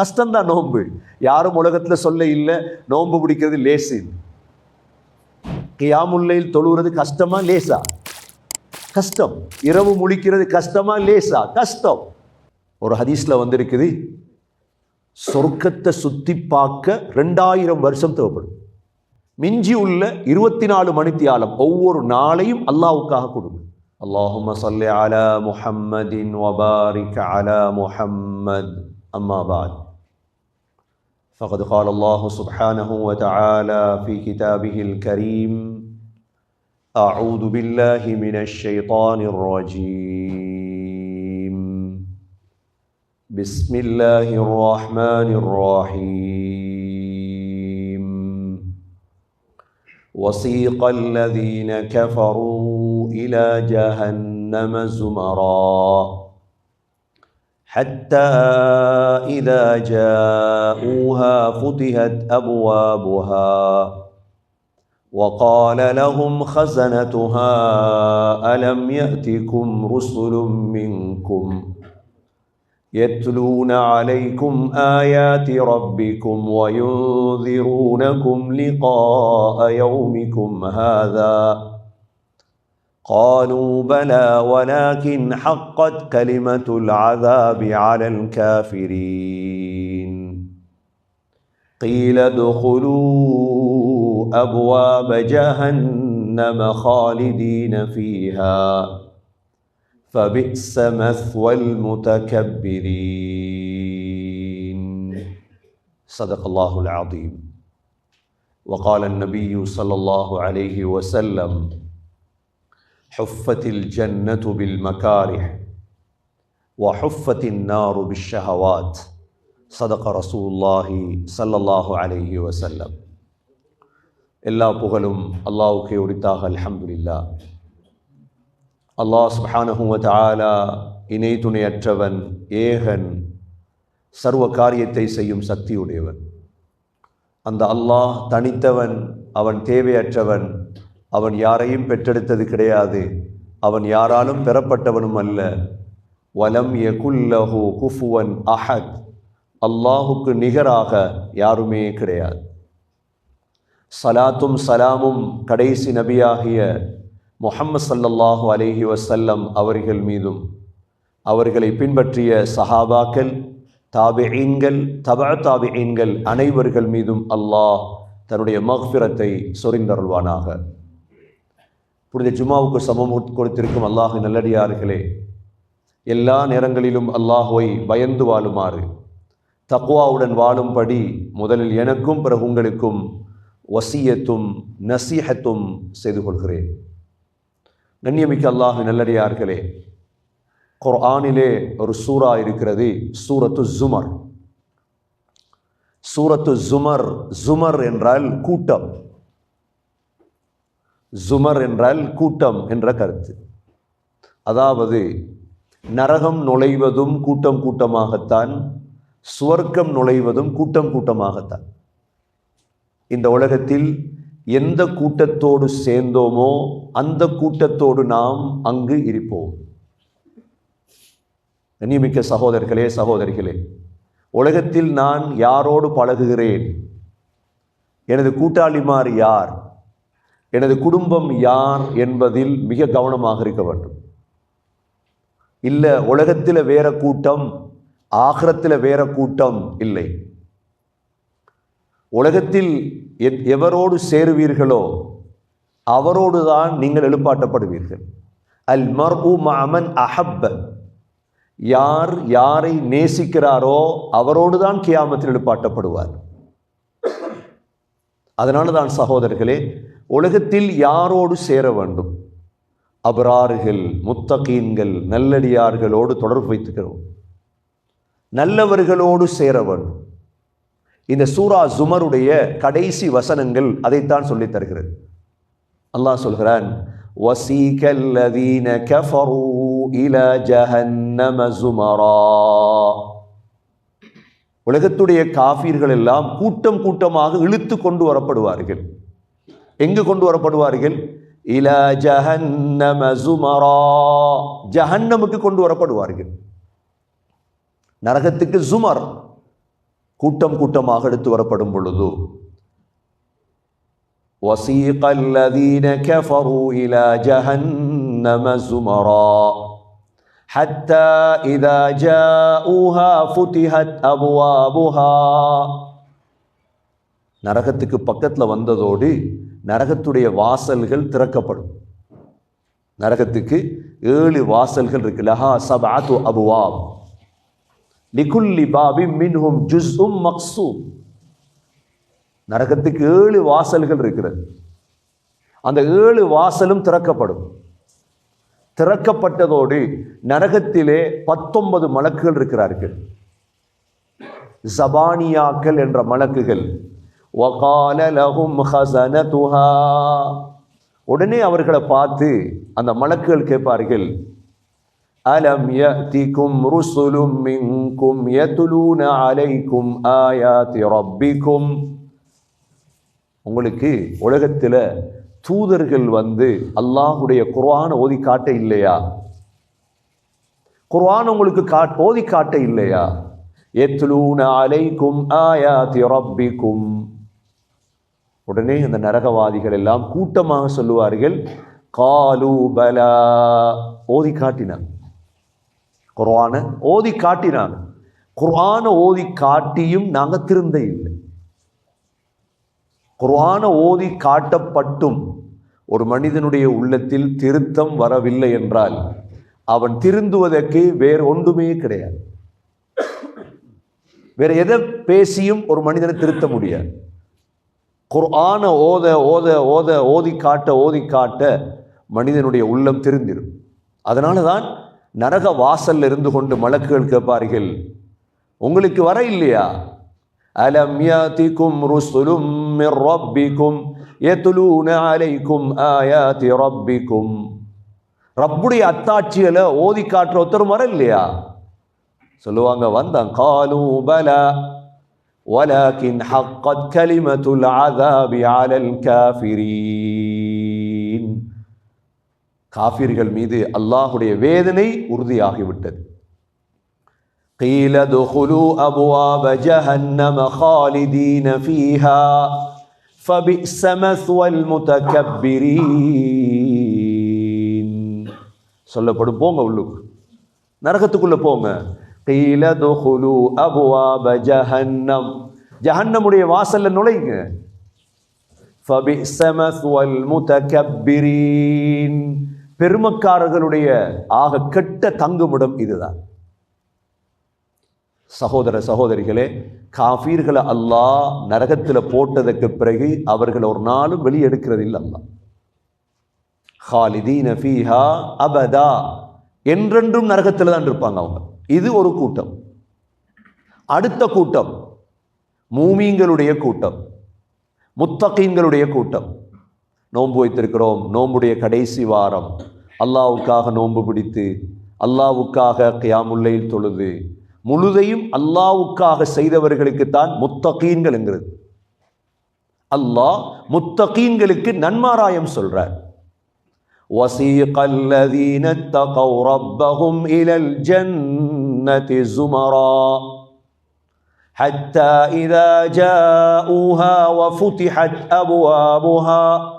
கஷ்டம்தான் நோன்பு. யாரும் உலகத்தில் சொல்ல இல்லை நோன்பு பிடிக்கிறது லேசு கியாமுல்லையில் தொழுகிறது கஷ்டமா லேசா? கஷ்டம். இரவு முழிக்கிறது கஷ்டமா லேசா? கஷ்டம். ஒரு ஹதீஸில் வந்திருக்குது சொர்க்கத்தை சுற்றி பார்க்க ரெண்டாயிரம் வருஷம் தேவைப்படும். மிஞ்சி உள்ள இருபத்தி நாலு மணித்தியாலம் ஒவ்வொரு நாளையும் அல்லாவுக்காக கொடுங்க. அல்லாஹும சல்ல அல முஹம்மதின் வபாரிக் அல அம்மாபாத் فقد قال الله سبحانه وتعالى في كتابه الكريم أعوذ بالله من الشيطان الرجيم. بسم الله الرحمن الرحيم. وسيق الذين كفروا إلى جهنم زمرًا. حتى إذا جاءوها فتحت أبوابها وقال لهم خزنتها ألم يأتكم رسل منكم يتلون عليكم آيات ربكم وينذرونكم لقاء يومكم هذا قالوا بلى ولكن حقت كلمة العذاب على الكافرين. قيل ادخلوا أبواب جهنم خالدين فيها. فبئس مثوى المتكبرين. صدق الله العظيم. وقال النبي صلى الله عليه وسلم حفت الجنة بالمكاره وحفت النار بالشهوات صدق رسول الله صلى الله عليه وسلم எல்லா புகழும் அல்லாவுக்கே உரித்தாக அல்ஹம்துலில்லா அல்லாஹ் சுப்ஹானஹு வ தஆலா இணை துணையற்றவன் ஏகன் சர்வ காரியத்தை செய்யும் சக்தியுடையவன் அந்த அல்லாஹ் தனித்தவன் அவன் தேவையற்றவன் அவன் யாரையும் பெற்றெடுத்தது கிடையாது. அவன் யாராலும் பெறப்பட்டவனும் அல்ல. வலம் யகுல்லஹு குஃபுவன் அஹத். அல்லாஹுக்கு நிகராக யாருமே கிடையாது. சலாத்தும் சலாமும் கடைசி நபியாகிய முஹம்மது சல்லல்லாஹு அலஹி வசல்லம் அவர்கள் மீதும். அவர்களை பின்பற்றிய சஹாபாக்கள் தாபிஈன்கள் தபா தாபிஈன்கள் அனைவர்கள் மீதும் அல்லாஹ் தன்னுடைய மஹ்பிரத்தை சொரிந்தருள்வானாக. புனித ஜுமாவுக்கு சமம் கொடுத்திருக்கும் அல்லாஹ் நல்லடியார்களே எல்லா நேரங்களிலும் அல்லாஹுவை பயந்து வாழுமாறு தக்குவாவுடன் வாழும்படி முதலில் எனக்கும் பிறகு உங்களுக்கும் வசியத்தும் நசீஹத்தும் செய்து கொள்கிறேன். கண்ணியமிக்க அல்லாஹ் நல்லடியார்களே குர்ஆனிலே ஒரு சூரா இருக்கிறது சூரத்து ஜுமர். சூரத்து ஜுமர் ஜுமர் என்றால் கூட்டம். ஜுமர் என்றால் கூட்டம் என்ற கருத்து. அதாவது நரகம் நுழைவதும் கூட்டம் கூட்டமாகத்தான் சுவர்க்கம் நுழைவதும் கூட்டம் கூட்டமாகத்தான். இந்த உலகத்தில் எந்த கூட்டத்தோடு சேர்ந்தோமோ அந்த கூட்டத்தோடு நாம் அங்கு இருப்போம். நியமிக்க சகோதரர்களே சகோதரிகளே உலகத்தில் நான் யாரோடு பழகுகிறேன்? எனது கூட்டாளிமார் யார்? எனது குடும்பம் யார் என்பதில் மிக கவனமாக இருக்க வேண்டும். இல்லை உலகத்தில் வேற கூட்டம் ஆகிரத்தில் வேற கூட்டம் இல்லை. உலகத்தில் எவரோடு சேருவீர்களோ அவரோடு தான் நீங்கள் எழுப்பாட்டப்படுவீர்கள். அல் மர்பு மமன் அஹப்ப. யார் யாரை நேசிக்கிறாரோ அவரோடு தான் கியாமத்தில் எழுப்பாட்டப்படுவார். அதனால தான் சகோதரர்களே உலகத்தில் யாரோடு சேர வேண்டும் அபராறுகள் முத்தகீன்கள் நல்லடியார்களோடு தொடர்பு வைத்துக்கிறோம் நல்லவர்களோடு சேர வேண்டும் இந்த சூரா ஜுமருடைய கடைசி வசனங்கள் அதைத்தான் சொல்லித் தருகிறது அல்லாஹ் சொல்கிறான் وَسِيكَ الَّذِينَ كَفَرُوا إِلَى جَهَنَّمَ زُمَرًا உலகத்துடைய காஃபீர்கள் எல்லாம் கூட்டம் கூட்டமாக இழுத்து கொண்டு வரப்படுவார்கள் எங்கு கொண்டு வரப்படுவார்கள் இல ஜஹன்னம ஜுமரா ஜஹன்னமுக்கு கொண்டு வரப்படுவார்கள் நரகத்துக்கு ஜுமர் கூட்டம் கூட்டமாக எடுத்து வரப்படும் பொழுது وسيق الذين كفروا إلى جهنم زمرا حتى إذا جاءوها فتحت أبوابها நரகத்துக்கு பக்கத்தில் வந்ததோடு நரகத்துடைய வாசல்கள் திறக்கப்படும். நரகத்துக்கு ஏழு வாசல்கள் இருக்கு. லஹா சபாத்து அபுவாப். லிகுல்லி பாபி மின்ஹும் ஜுஸ்உம் மக்சூம். நரகத்துக்கு ஏழு வாசல்கள் இருக்கிறது. அந்த ஏழு வாசலும் திறக்கப்படும். திறக்கப்பட்டதோடு நரகத்திலே பத்தொன்பது மலக்குகள் இருக்கிறார்கள். ஜபானியாக்கள் என்ற மலக்குகள் வகால லஹும் ஹசனதுஹா உடனே அவர்களை பார்த்து அந்த மலக்குகள் கேட்பார்கள் அலம் யத்திக்கும் ருசுலும் மிங்கும் யதுலூன அலைக்கும் ஆயாத்தி ரப்பிக்கும்? உங்களுக்கு உலகத்தில் தூதர்கள் வந்து அல்லாஹுடைய குர்ஆன் ஓதி காட்ட இல்லையா? குர்ஆன் உங்களுக்கு கா ஓதி காட்ட இல்லையா? எத்லூன அலைக்கும் ஆயாத்தி ரப்பிக்கும். உடனே அந்த நரகவாதிகள் எல்லாம் கூட்டமாக சொல்லுவார்கள் காலு பலா. ஓதி காட்டினான் குர்ஆனை ஓதி காட்டினான் குர்ஆனை ஓதி காட்டியும் நாங்கள் திருந்த இல்லை. குர்ஆனை ஓதி காட்டப்பட்டும் ஒரு மனிதனுடைய உள்ளத்தில் திருத்தம் வரவில்லை என்றால் அவன் திருந்துவதற்கு வேறு ஒன்றுமே கிடையாது. வேற எதை பேசியும் ஒரு மனிதனை திருத்த முடியாது. குர்ஆனை ஓத ஓத ஓத ஓதி காட்ட ஓதி காட்ட மனிதனுடைய உள்ளம் திருந்திடும் அதனால தான் நரக வாசல்ல இருந்து கொண்டு மலக்குகள் கேட்பார்கள் உங்களுக்கு வர இல்லையா? அலம் யாதிக்கும் ருசுலும் மிர் ரப்பிக்கும் யத்லூன அலைக்கும் ஆயாதி ரப்பிக்கும். ரப்புடைய அத்தாட்சிகளை ஓதி காட்டுற ஒருத்தரும் வர இல்லையா? சொல்லுவாங்க வந்தான். காலு பலா. ولكن حقت كلمة العذاب على الكافرين காஃபிர்கள் மீது அல்லாஹுடைய வேதனை உறுதியாகிவிட்டது قيل ادخلوا أبواب جهنم خالدين فيها فبئس مثوى المتكبرين சொல்லப்படும் போங்க உள்ளுக்கு நரகத்துக்குள்ள போங்க கீல துஹுலு அபுவாப ஜஹன்னம் ஜஹன்னமுடைய வாசல்ல நுழைங்க. பெருமக்காரர்களுடைய ஆக கெட்ட தங்குமிடம் இதுதான். சகோதர சகோதரிகளே காஃபீர்களை அல்லாஹ் நரகத்தில் போட்டதற்கு பிறகு அவர்கள் ஒரு நாளும் வெளியெடுக்கிறது இல்லை அல்லா ஹாலிதீன் அபதா. என்றென்றும் நரகத்தில் தான் இருப்பாங்க அவங்க. இது ஒரு கூட்டம். அடுத்த கூட்டம் மூமீங்களுடைய கூட்டம் முத்தகீன்களுடைய கூட்டம். நோன்பு வைத்திருக்கிறோம் நோன்புடைய கடைசி வாரம். அல்லாவுக்காக நோன்பு பிடித்து அல்லாவுக்காக கியாமுல்லையில் தொழுது முழுதையும் அல்லாவுக்காக செய்தவர்களுக்குத்தான் முத்தகீன்கள் என்கிறது. அல்லாஹ் முத்தகீன்களுக்கு நன்மாராயம் சொல்கிறார் وسيق الذين اتقوا ربهم إلى الجنة زمرا حتى إذا جاءوها وفتحت أبوابها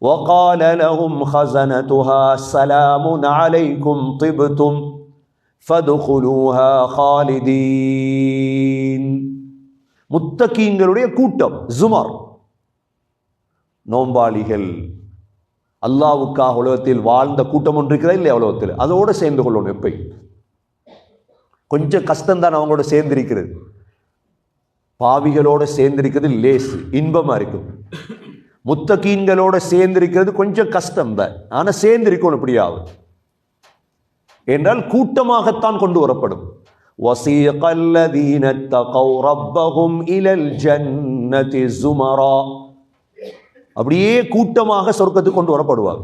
وقال لهم خزنتها سلام عليكم طبتم فادخلوها خالدين முத்தகீங்களுடைய கூட்டம் ஜுமர் நோம்பாளிகள் அல்லாவுக்காக உலகத்தில் வாழ்ந்த கூட்டம் ஒன்று இருக்கிறதா இல்லையா உலகத்தில் அதோடு சேர்ந்து கொள்ளணும் எப்பை கொஞ்சம் கஷ்டம்தான் அவங்களோட சேர்ந்திருக்கிறது பாவிகளோட சேர்ந்திருக்கிறது லேஸ் இன்பமா இருக்கும் முத்தகீன்களோட சேர்ந்திருக்கிறது கொஞ்சம் கஷ்டம் தான் ஆனால் சேர்ந்திருக்கணும் இப்படியாவது என்றால் கூட்டமாகத்தான் கொண்டு வரப்படும் وسيق الذين اتقوا ربهم إلى الجنة زمرا அப்படியே கூட்டமாக சொர்க்கத்துக்கு கொண்டு வரப்படுவார்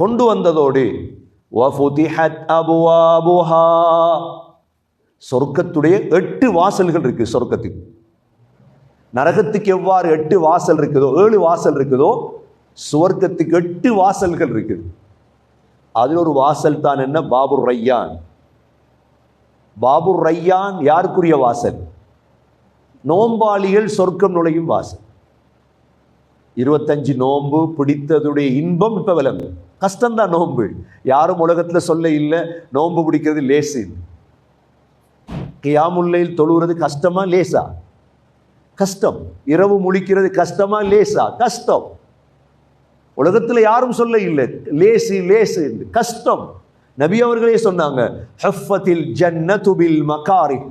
கொண்டு வந்ததோடு சொர்க்கத்துடைய எட்டு வாசல்கள் இருக்கு சொர்க்கத்துக்கு. நரகத்துக்கு எவ்வாறு எட்டு வாசல் இருக்குதோ ஏழு வாசல் இருக்குதோ சுவர்க்கத்துக்கு எட்டு வாசல்கள் இருக்குது. அதில் ஒரு வாசல் தான் என்ன? பாபுர் ரையான். பாபுர் ரையான் யாருக்குரிய வாசல்? நோம்பாளிகள் சொர்க்கம் நுழையும் வாசல். இருபத்தஞ்சு நோன்பு பிடித்ததுடைய இன்பம் இப்ப விளங்கு கஷ்டம்தான் நோன்பு. யாரும் உலகத்துல சொல்ல இல்லை நோன்பு பிடிக்கிறது லேசு. கியாமுல்லையில் தொழுகிறது கஷ்டமா லேசா? கஷ்டம். இரவு முழிக்கிறது கஷ்டமா லேசா? கஷ்டம். உலகத்துல யாரும் சொல்ல இல்லை. லேசு லேசு என்று. கஷ்டம். நபி அவர்களே சொன்னாங்க ஹஃபத்தில் ஜன்னத்து மகாரி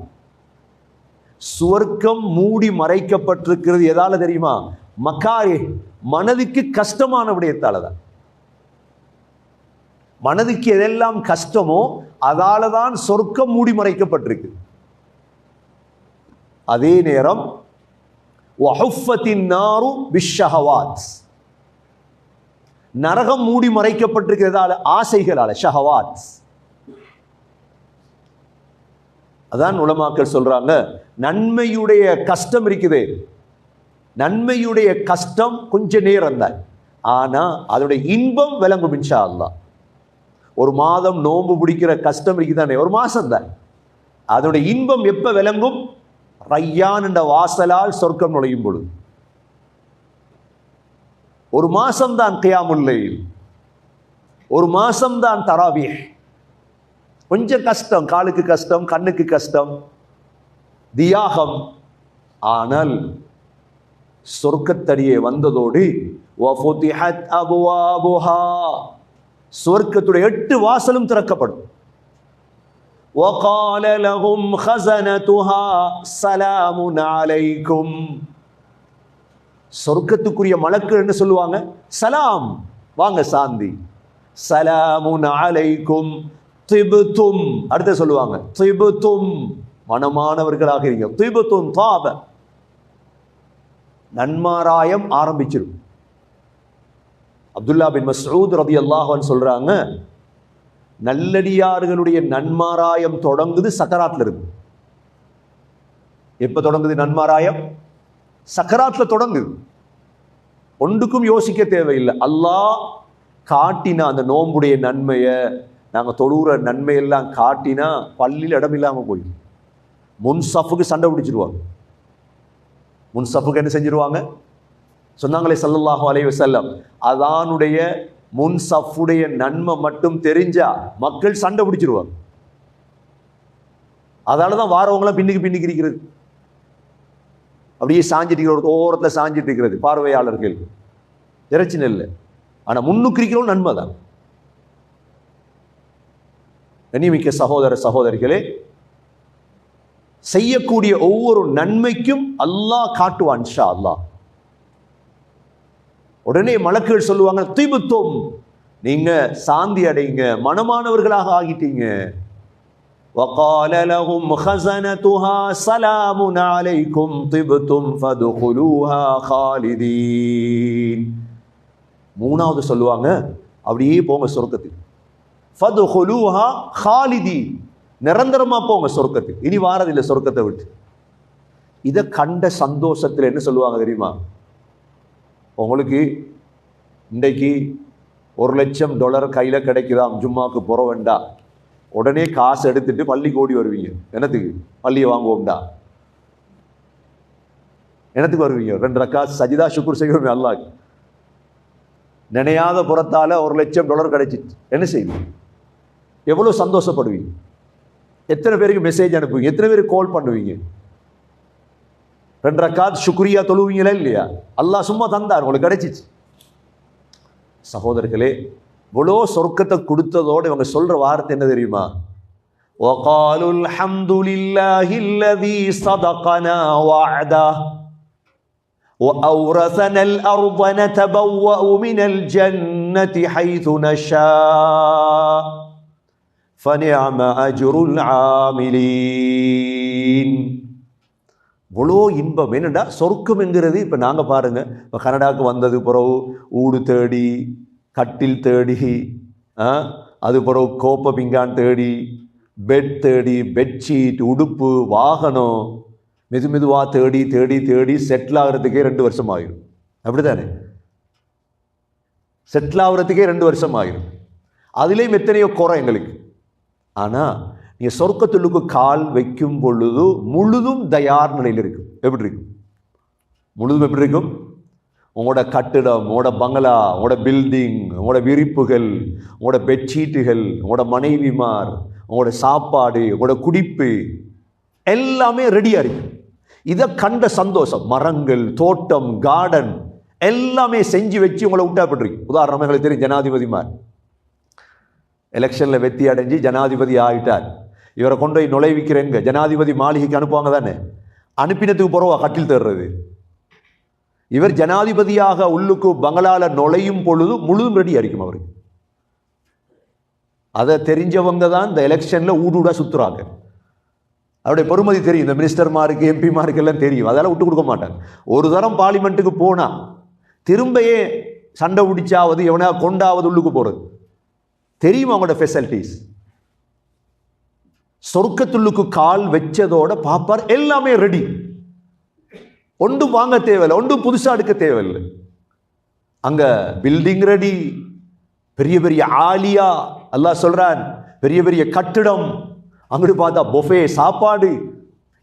சுவர்க்கம் மூடி மறைக்கப்பட்டிருக்கிறது எதால தெரியுமா? மக்காரே மனதுக்கு கஷ்டமான விடயத்தால தான் மனதுக்கு எதெல்லாம் கஷ்டமோ அதால தான் சொர்க்கம் மூடி மறைக்கப்பட்டிருக்கு. அதே நேரம் நரகம் மூடி மறைக்கப்பட்டிருக்கிறதால ஆசைகளால ஷஹவாத். அதான் உலமாக்கள் சொல்றாங்க நன்மையுடைய கஷ்டம் இருக்குது. நன்மையுடைய கஷ்டம் கொஞ்ச நேரம் தான். ஆனால் அதோடைய இன்பம் விளங்கும் இன்ஷா அல்லாஹ் ஒரு மாதம் நோன்பு பிடிக்கிற கஷ்டம் இருக்குதானே? ஒரு மாதம் தான். அதோட இன்பம் எப்போ விளங்கும்? ரையான் என்ற வாசலால் சொர்க்கம் நுழையும் பொழுது. ஒரு மாசம்தான் கியாமுல்லையில் ஒரு மாசம்தான் தராவி கொஞ்சம் கஷ்டம் காலுக்கு கஷ்டம் கண்ணுக்கு கஷ்டம் தியாகம். ஆனால் சொர்க்கத்தடியே வந்ததோடு وَفُتِحَتْ أَبْوَابُهَا சொர்க்கத்துடைய எட்டு வாசலும் திறக்கப்படும் وقال لهم خزنتها سلام عليكم சொர்க்கத்துக்குரிய மலக்கு என்ன சொல்லுவாங்க சலாம் வாங்க சாந்தி சலாமுன் அலைக்கும் திபுத்தும் அடுத்து சொல்லுவாங்க திபுத்தும் மனமானவர்களாக இருங்க திபுத்தும் தாப நன்மாராயம் ஆரம்பிச்சிடும். அப்துல்லா பின் மசூத் ரதி அல்லாஹான் சொல்றாங்க நல்லடியார்களுடைய நன்மாராயம் தொடங்குது சக்கராத்ல இருக்கு எப்ப தொடங்குது நன்மாராயம்? சக்கராத்துல தொடங்குது. ஒன்றுக்கும் யோசிக்க தேவையில்லை. அல்லாஹ் காட்டினா அந்த நோம்புடைய நன்மையை நாங்கள் தொழுகிற நன்மையெல்லாம் காட்டினா பள்ளியில் இடம் இல்லாமல் போயிடும். முன் சஃபுக்கு சண்டை பிடிச்சிருவாங்க. முன்சஃபுக்கு என்ன செஞ்சிருவாங்க? சொன்னாங்களே சல்லல்லாஹு அலைய செல்லம் அதானுடைய முன்சஃபுடைய நன்மை மட்டும் தெரிஞ்சா மக்கள் சண்டை பிடிச்சிருவாங்க. அதால தான் வாரவங்களாம் பின்னுக்கு பின்னுக்கு இருக்கிறது. அப்படியே சாஞ்சிட்டு ஒரு ஓரத்தில் சாஞ்சிட்டு இருக்கிறது பார்வையாளர்கள். பிரச்சனை இல்லை ஆனால் முன்னுக்கு இருக்கிறவங்க நன்மை தான். கண்ணியமிக்க சகோதர சகோதரிகளே செய்யக்கூடிய ஒவ்வொரு நன்மைக்கும் அல்லாஹ் காட்டுவான் இன்ஷா அல்லாஹ் உடனே மலக்குகள் சொல்லுவாங்க தீபத்துவம் நீங்க சாந்தி அடைங்க மனமானவர்களாக ஆகிட்டீங்க وقال لهم خزنتها سلام عليكم طبتم فادخلوها خالدين மூணாவது சொல்லுவாங்க அப்படியே போங்க சொர்க்கத்துக்கு ஃபதுஹுலூஹா ஹாலிதி நிரந்தரமா போங்க சொர்க்கத்துக்கு. இனி வாரதில்லை சொர்க்கத்தை விட்டு. இதை கண்ட சந்தோஷத்தில் என்ன சொல்லுவாங்க தெரியுமா? உங்களுக்கு இன்றைக்கு ஒரு லட்சம் டாலர் கையில் கிடைக்குதாம் ஜும்மாவுக்கு போற வேண்டாம் உடனே காசு எடுத்துட்டு பள்ளி கோடி வருவீங்க. என்னத்துக்கு? பள்ளியை வாங்குவோம்டா. என்னத்துக்கு வருவீங்க? ரெண்டு ரக்கா சஜிதா சுக்குர் செய்வோமே அல்லாஹ் நினையாத புறத்தால் ஒரு லட்சம் டாலர் கிடைச்சிட்டு என்ன செய்வீங்க? எவ்வளோ சந்தோஷப்படுவீங்க? எத்தனை பேருக்கு மெசேஜ் அனுப்புவீங்க எத்தனை பேருக்கு கால் பண்ணுவீங்க ரெண்டு ரக்காத் சுக்ரியா தொழுவீங்களா இல்லையா அல்லாஹ் சும்மா தந்தார் உங்களுக்கு கிடைச்சிச்சு சகோதரர்களே இவ்வளோ சொர்க்கத்தை கொடுத்ததோடு இவங்க சொல்ற வார்த்தை என்ன தெரியுமா وقالوا الحمد لله الذي صدقنا وعده وأورثنا الأرض نتبوأ من الجنة حيث نشاء ஃபனியாம அஜுருல் ஆமிலீன் இவ்வளோ இன்பம். என்னடா சொர்க்கம் என்கிறது? இப்போ நாங்கள் பாருங்கள் இப்போ கனடாவுக்கு வந்தது பிறகு ஊடு தேடி கட்டில் தேடி அது பிறகு கோப்ப பிங்கான் தேடி பெட் தேடி பெட்ஷீட் உடுப்பு வாகனம் மெது மெதுவாக தேடி தேடி தேடி செட்டில் ஆகிறதுக்கே ரெண்டு வருஷம் ஆகிடும் அப்படி தானே செட்டில் ஆகிறதுக்கே ரெண்டு வருஷம் ஆகிடும் அதுலேயும் எத்தனையோ குறை எங்களுக்கு. ஆனால் நீங்கள் சொர்க்கத்துள்ளுக்கு கால் வைக்கும் பொழுது முழுதும் தயார் நிலையில் இருக்கும். எப்படி இருக்கும்? முழுதும் எப்படி இருக்கும்? உங்களோட கட்டிடம் உங்களோட பங்களா உங்களோட பில்டிங் உங்களோட விரிப்புகள் உங்களோட பெட்ஷீட்டுகள் உங்களோட மனைவிமார் உங்களோட சாப்பாடு உங்களோட குடிப்பு எல்லாமே ரெடியாக இருக்கு இதை கண்ட சந்தோஷம். மரங்கள் தோட்டம் கார்டன் எல்லாமே செஞ்சு வச்சு உங்களை விட்டாப்பட்டிருக்கு உதாரணமாக எங்களுக்கு தெரியும் ஜனாதிபதிமார் எலெக்ஷனில் வெற்றி அடைஞ்சு ஜனாதிபதி ஆகிட்டார் இவரை கொண்டு போய் நுழைவிக்கிறேங்க ஜனாதிபதி மாளிகைக்கு அனுப்புவாங்க தானே? அனுப்பினத்துக்கு போகிறவா கட்டில் தர்றது. இவர் ஜனாதிபதியாக உள்ளுக்கு பங்களால நுழையும் பொழுது முழுதும் ரெடி அடிக்கும் அவருக்கு. அதை தெரிஞ்சவங்க தான் இந்த எலெக்ஷனில் ஊடுடா சுற்றுறாங்க அவருடைய பெருமதி தெரியும். இந்த மினிஸ்டர்மாருக்கு எம்பிமாருக்கு எல்லாம் தெரியும். அதெல்லாம் விட்டு கொடுக்க மாட்டாங்க. ஒரு தரம் பார்லிமெண்ட்டுக்கு போனால் திரும்பையே சண்டை பிடிச்சாவது எவனா கொண்டாவது உள்ளுக்கு போகிறது தெரியும் அவங்களோட ஃபெசிலிட்டிஸ் சொர்க்கத்துள்ளுக்கு கால் வச்சதோட பாப்பார் எல்லாமே ரெடி ஒன்றும் வாங்க தேவையில்லை ஒன்றும் புதுசாக எடுக்க தேவையில்லை. அங்கே பில்டிங் ரெடி பெரிய பெரிய ஆலியா அல்லாஹ் சொல்கிறான் பெரிய பெரிய கட்டிடம். அங்கிட்டு பார்த்தா பொஃபே சாப்பாடு.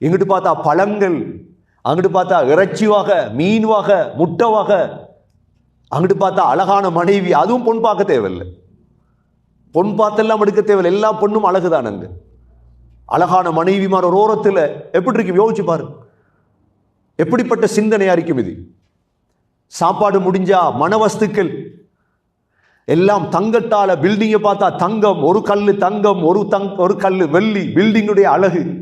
இங்கிட்டு பார்த்தா பழங்கள். அங்கிட்டு பார்த்தா இறைச்சி வகை மீன் வகை முட்டை வகை. அங்கிட்டு பார்த்தா அழகான மனைவி அதுவும் பொன் பார்க்க தேவையில்லை. பொன் பார்த்தெல்லாம் எடுக்க தேவையில்லை. எல்லா பொண்ணும் அழகுதான் அங்கு. அழகான மனைவிமார் ஒரு ஓரத்தில் எப்படி இருக்கும் யோசிச்சு பாரு. எப்படிப்பட்ட சிந்தனையா இருக்கும் இது? சாப்பாடு முடிஞ்சா மனவஸ்துக்கள் எல்லாம் தங்கத்தால பில்டிங்கை பார்த்தா தங்கம் ஒரு கல் தங்கம் ஒரு தங் ஒரு கல் வெள்ளி பில்டிங்குடைய அழகு.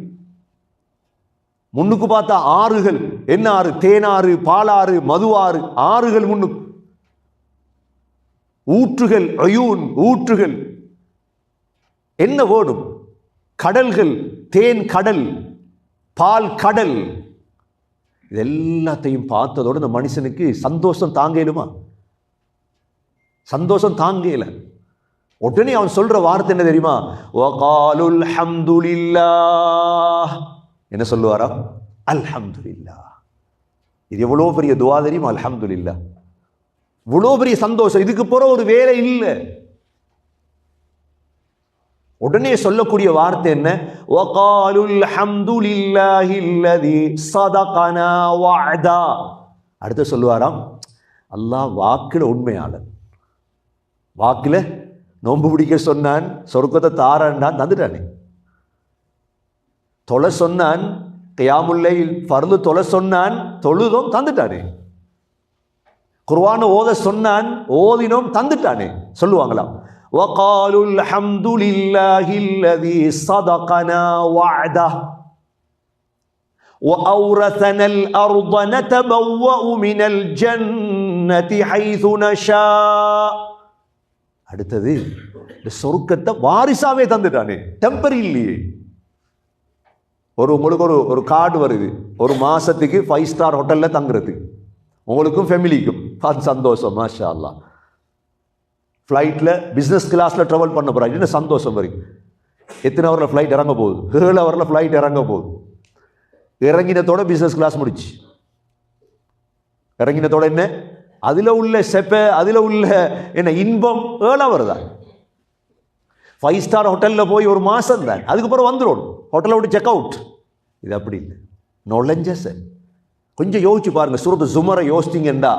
முன்னுக்கு பார்த்தா ஆறுகள் என்ன ஆறு தேனாறு பாலாறு மதுவாறு ஆறுகள் முன்னுக்கு ஊற்றுகள் அயூன் ஊற்றுகள். என்ன ஓடும்? கடல்கள் தேன் கடல் பால் கடல். இது எல்லாத்தையும் பார்த்ததோடு இந்த மனுஷனுக்கு சந்தோஷம் தாங்கலுமா? சந்தோஷம் தாங்கல. உடனே அவன் சொல்ற வார்த்தை என்ன தெரியுமா? வகாலுல் ஹம்துலில்லாஹ். என்ன சொல்லுவாரா? அல்ஹம்துலில்லாஹ். இது எவ்வளோ பெரிய துவா தெரியுமா? அல்ஹம்துலில்லாஹ். இவ்வளோ பெரிய சந்தோஷம். இதுக்கு போகிற ஒரு வேலை இல்லை. உடனே சொல்லக்கூடிய வார்த்தை என்ன? வகாலுல் ஹம்துலில்லாஹில்லதி சதகனா வாதா அடுத்து சொல்லுவாராம் அல்லாஹ் வாக்கில் உண்மையாளன். வாக்கில் நோன்பு பிடிக்க சொன்னான் சொர்க்கத்தை தாரான்டான் தந்துட்டானே. தொலை சொன்னான் கியாமுல்லையில் பருந்து தொலை சொன்னான் தொழுதும் தந்துட்டானே. குர்வான ஓத சொன்னான் ஓதினோம் தந்துட்டானே. சொல்லுவாங்களாம் وقالوا الحمد لله الذي صدقنا وعده وأورثنا الأرض نتبوأ من الجنة حيث نشاء அடுத்தது இந்த சொர்க்கத்தை வாரிசாவே தந்துட்டானே டெம்பரி இல்லையே ஒரு உங்களுக்கு ஒரு ஒரு கார்டு வருது ஒரு மாசத்துக்கு ஃபைவ் ஸ்டார் ஹோட்டல்ல தங்குறதுக்கு உங்களுக்கும் ஃபேமிலிக்கும் அது சந்தோஷம் மாஷா அல்லா ஃப்ளைட்டில் பிஸ்னஸ் கிளாஸில் ட்ராவல் பண்ண போகிறாங்க என்ன சந்தோஷம் வரைக்கும் எத்தனை ஹவரில் ஃப்ளைட் இறங்க போகுது? ஏழு ஹவரில் ஃப்ளைட் இறங்க போகுது. இறங்கினத்தோட பிஸ்னஸ் கிளாஸ் முடிச்சு. இறங்கினத்தோட என்ன? அதில் உள்ள செப்ப அதில் உள்ள என்ன இன்பம் ஏழு ஹவர் தான். ஃபைவ் ஸ்டார் ஹோட்டலில் போய் ஒரு மாதம் தான். அதுக்கப்புறம் வந்துடும் ஹோட்டலை விட்டு செக் அவுட் இது அப்படி இல்லை. நுழைஞ்ச சார் கொஞ்சம் யோசிச்சு பாருங்கள் சுரத்து சுமரை யோசிச்சிங்கண்டா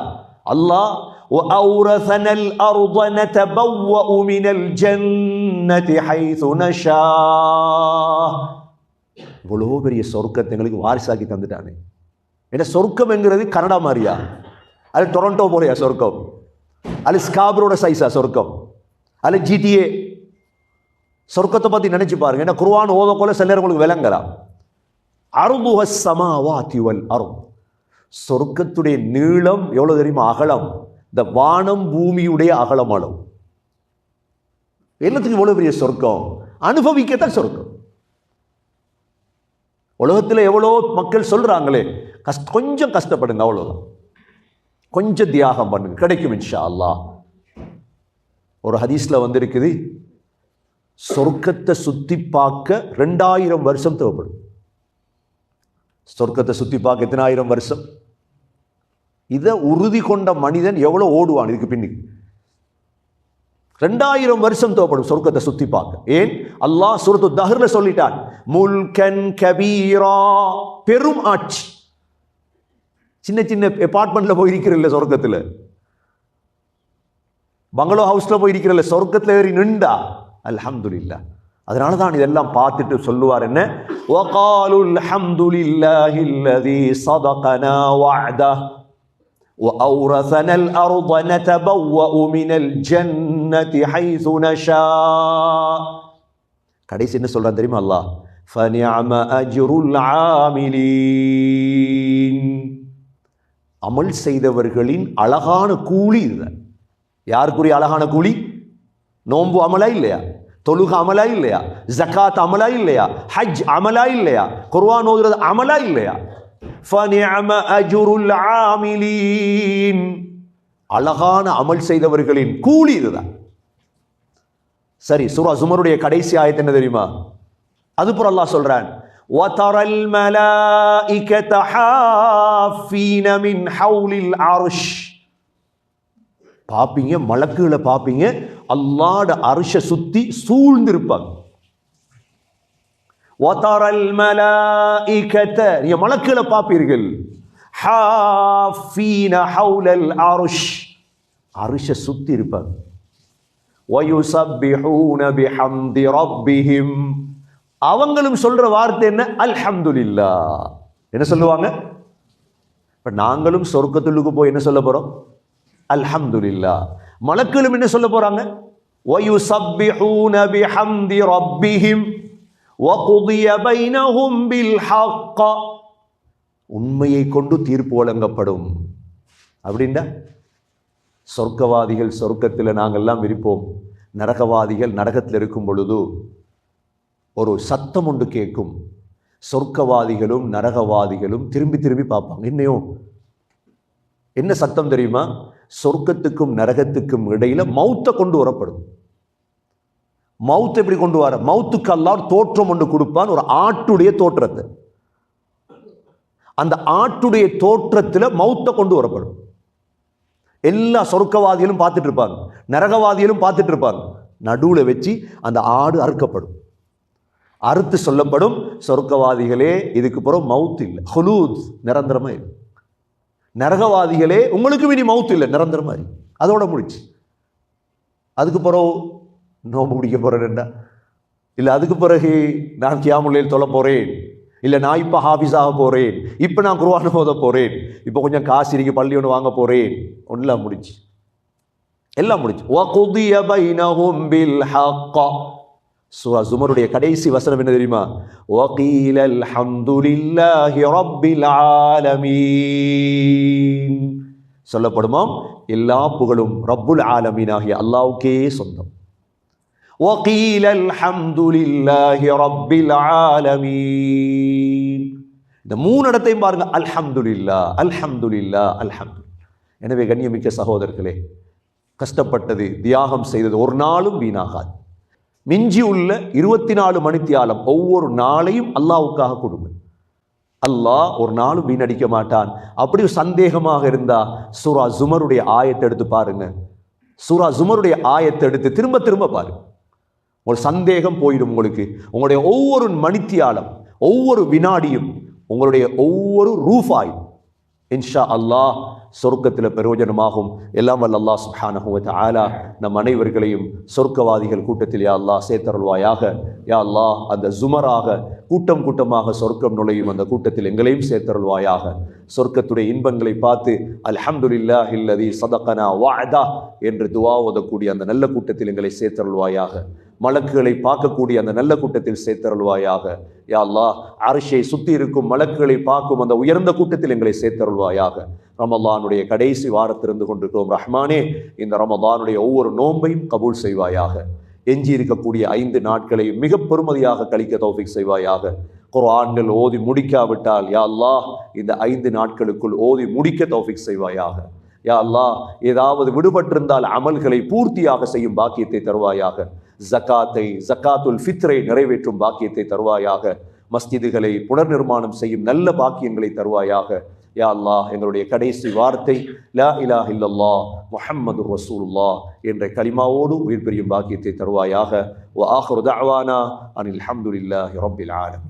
அல்லாஹ் وأورثنا الأرض نتبوأ من الجنة حيث نشاء இவ்வளோ பெரிய சொர்க்கத்தை எங்களுக்கு வாரிசாக்கி தந்துட்டானே ஏன்னா சொர்க்கம்ங்கிறது கனடா மாதிரியா அது டொரண்டோ போலையா சொர்க்கம் அது ஸ்காபரோட சைஸா சொர்க்கம் அது ஜிடிஏ சொர்க்கத்தை பற்றி நினைச்சு பாருங்க ஏன்னா குர்ஆன் ஓத போல சில நேரம் உங்களுக்கு விளங்கலாம் அருபுவ சமாவாதி வல் அரும் சொர்க்கத்துடைய நீளம் எவ்வளவு தெரியுமா அகலம் இந்த வானம் பூமியுடைய அகலம் அளவு எல்லாத்துக்கும் இவ்வளோ பெரிய சொர்க்கம்? அனுபவிக்கத்தான் சொர்க்கம். உலகத்தில் எவ்வளோ மக்கள் சொல்றாங்களே கஷ்ட கொஞ்சம் கஷ்டப்படுங்க அவ்வளோதான் கொஞ்சம் தியாகம் பண்ணுங்க கிடைக்கும் இன்ஷா அல்லாஹ் ஒரு ஹதீஸ்ல வந்திருக்குது சொர்க்கத்தை சுற்றி பார்க்க ரெண்டாயிரம் வருஷம் தேவைப்படும். சொர்க்கத்தை சுற்றி பார்க்க எத்தனாயிரம் வருஷம்? இதை உறுதி கொண்ட மனிதன் எவ்வளோ ஓடுவான் இதுக்கு பின்னுக்கு? ரெண்டாயிரம் வருஷம் தேவைப்படும் சொர்க்கத்தை சுற்றி பார்க்க. ஏன்? அல்லாஹ் சுரத்து தஹர்ல சொல்லிட்டான் முல்கன் கபீரா. பெரும் ஆட்சி. சின்ன சின்ன அப்பார்ட்மெண்ட்ல போய் இருக்கிறல்ல சொர்க்கத்தில். பங்களோ ஹவுஸ்ல போய் இருக்கிறல்ல சொர்க்கத்தில் ஏறி நின்றா. அல்ஹம்துலில்லா அதனால தான் இதெல்லாம் பார்த்துட்டு சொல்லுவார் என்ன? ஓ ஒகாலுல் ஹம்துலில்லாஹில்லதி சதகனா வாதா وأورثنا الأرض نتبوأ من الجنة حيث نشاء கடைசி என்ன சொல்றான் தெரியுமா அல்லாஹ் فنعم أجر العاملين அமல் செய்தவர்களின் அழகான கூலி இதுதான் யாருக்குரிய அழகான கூலி நோன்பு அமலா இல்லையா தொழுக அமலா இல்லையா ஜக்காத் அமலா இல்லையா ஹஜ் அமலா இல்லையா குர்ஆன் ஓதுறது அமலா இல்லையா فنعم أجر العاملين அழகான அமல் செய்தவர்களின் கூலி இதுதான் சரி சூரா சுமருடைய கடைசி ஆயத்து என்ன தெரியுமா அதுபுறம் அல்லாஹ் சொல்றான் وترى الملائكة حافين من حول العرش பாப்பீங்க மலக்குகளை பாப்பீங்க அல்லாட அரிச சுத்தி சூழ்ந்திருப்பாங்க وترى الملائكة நீங்க மலக்குகளை பாப்பீர்கள் حافين حول العرش அரிச சுத்தி இருப்பாங்க ويسبحون بحمد ربهم அவங்களும் சொல்ற வார்த்தை என்ன அல்ஹம்துலில்லா என்ன சொல்லுவாங்க இப்ப நாங்களும் சொர்க்கத்துள்ளுக்கு போய் என்ன சொல்ல போறோம் அல்ஹம்துலில்லா மலக்களும் என்ன சொல்ல போறாங்க ويسبحون بحمد ربهم وقضي بينهم بالحق உண்மையை கொண்டு தீர்ப்பு வழங்கப்படும் அப்படின்னா சொர்க்கவாதிகள் சொர்க்கத்தில் நாங்கள்லாம் இருப்போம் நரகவாதிகள் நரகத்தில் இருக்கும் பொழுது ஒரு சத்தம் ஒன்று கேட்கும் சொர்க்கவாதிகளும் நரகவாதிகளும் திரும்பி திரும்பி பார்ப்பாங்க இன்னையும் என்ன சத்தம் தெரியுமா சொர்க்கத்துக்கும் நரகத்துக்கும் இடையில மௌத்தை கொண்டு வரப்படும் மவுத் எப்படி கொண்டு வர? மவுத்துக்கு அல்லாஹ் தோற்றம் ஒன்று கொடுப்பான் ஒரு ஆட்டுடைய தோற்றத்தை. அந்த ஆட்டுடைய தோற்றத்தில் மௌத்தை கொண்டு வரப்படும். எல்லா சொர்க்கவாதிகளும் பார்த்துட்டு இருப்பாங்க நரகவாதிகளும் பார்த்துட்டு இருப்பாங்க நடுவில் வச்சு அந்த ஆடு அறுக்கப்படும். அறுத்து சொல்லப்படும் சொர்க்கவாதிகளே இதுக்கு பிறகு மவுத் இல்லை. ஹலூத் நிரந்தரமாக இல்லை. நரகவாதிகளே உங்களுக்கு இனி மவுத் இல்லை நிரந்தரமாக இருக்கு அதோட முடிச்சு. அதுக்கு பிறகு நோம்பு பிடிக்க போறேன்டா இல்லை அதுக்கு பிறகு நான் கியாமுல்லையில் தொலை போறேன் இல்லை நான் இப்போ ஹாஃபிஸாக போறேன் இப்போ நான் குருவான போத போறேன் இப்போ கொஞ்சம் காசு இருக்கு பள்ளி ஒன்று வாங்க போறேன் ஒன்றுலாம் முடிச்சு எல்லாம் முடிச்சு وَقُضِيَ بَيْنَهُمْ بِالْحَقِّ சூரா ஜுமருடைய கடைசி வசனம் என்ன தெரியுமா وَقِيلَ الْحَمْدُ لِلَّهِ رَبِّ الْعَالَمِينَ சொல்லப்படுமாம் எல்லா புகழும் ரப்புல் ஆலமீன் ஆகிய அல்லாவுக்கே சொந்தம் وقيل الحمد لله رب العالمين இந்த மூணு இடத்தையும் பாருங்க அல்ஹம்துலில்லா அல்ஹம்துலில்லா அல்ஹம்து எனவே கண்ணியமிக்க சகோதரர்களே கஷ்டப்பட்டது தியாகம் செய்தது ஒரு நாளும் வீணாகாது மிஞ்சி உள்ள இருபத்தி நாலு மணித்தியாலம் ஒவ்வொரு நாளையும் அல்லாவுக்காக கொடுங்க அல்லாஹ் ஒரு நாளும் வீணடிக்க மாட்டான் அப்படி ஒரு சந்தேகமாக இருந்தா சூரா ஜுமருடைய ஆயத்தை எடுத்து பாருங்க சூரா ஜுமருடைய ஆயத்தை எடுத்து திரும்ப திரும்ப பாருங்க உங்கள் சந்தேகம் போயிடும் உங்களுக்கு. உங்களுடைய ஒவ்வொரு மணித்தியாலம் ஒவ்வொரு வினாடியும் உங்களுடைய ஒவ்வொரு ரூஃபாயும் இன்ஷா அல்லாஹ் சொர்க்கத்தில் பிரயோஜனமாகும். எல்லாம் வல்ல அல்லா சுப்ஹானஹு ஆலா நம் அனைவர்களையும் சொர்க்கவாதிகள் கூட்டத்தில் யா அல்லாஹ் சேர்த்தருள்வாயாக. யா அல்லாஹ் அந்த ஜுமராக கூட்டம் கூட்டமாக சொர்க்கம் நுழையும் அந்த கூட்டத்தில் எங்களையும் சேர்த்தருள்வாயாக. சொர்க்கத்துடைய இன்பங்களை பார்த்து அல்ஹம்துலில்லாஹ் இல்லதி சதகனா வாதா என்று துவா ஓதக்கூடிய அந்த நல்ல கூட்டத்தில் எங்களை சேர்த்தருள்வாயாக. மலக்குகளை பார்க்கக்கூடிய அந்த நல்ல கூட்டத்தில் சேர்த்தருள்வாயாக. யா அல்லா அரிஷை சுற்றி இருக்கும் மலக்குகளை பார்க்கும் அந்த உயர்ந்த கூட்டத்தில் எங்களை சேர்த்தருள்வாயாக. ரமலானுடைய கடைசி வாரத்திலிருந்து கொண்டிருக்கிறோம். ரஹ்மானே இந்த ரமலானுடைய ஒவ்வொரு நோன்பையும் கபூல் செய்வாயாக. எஞ்சி இருக்கக்கூடிய ஐந்து நாட்களை மிக பெருமதியாக கழிக்க தௌஃபிக் செய்வாயாக. குர்ஆன்கள் ஓதி முடிக்காவிட்டால் யா அல்லாஹ் இந்த ஐந்து நாட்களுக்குள் ஓதி முடிக்க தௌஃபிக் செய்வாயாக. யா அல்லாஹ் ஏதாவது விடுபட்டிருந்தால் அமல்களை பூர்த்தியாக செய்யும் பாக்கியத்தை தருவாயாக. ஜக்காத்தை ஜக்காத்துல் ஃபித்ரை நிறைவேற்றும் பாக்கியத்தை தருவாயாக. மஸ்ஜிதுகளை புனர்நிர்மாணம் செய்யும் நல்ல பாக்கியங்களை தருவாயாக. யா அல்லாஹ் எங்களுடைய கடைசி வார்த்தை லா இலா இல்லல்லா முஹம்மது ரசூல்லா என்ற கலிமாவோடு உயிர் பெரியும் பாக்கியத்தை தருவாயாக. ஓ ஆஹிரு தஅவானா அனில் அஹமதுல்லாஹி ரபில் ஆலமீன்.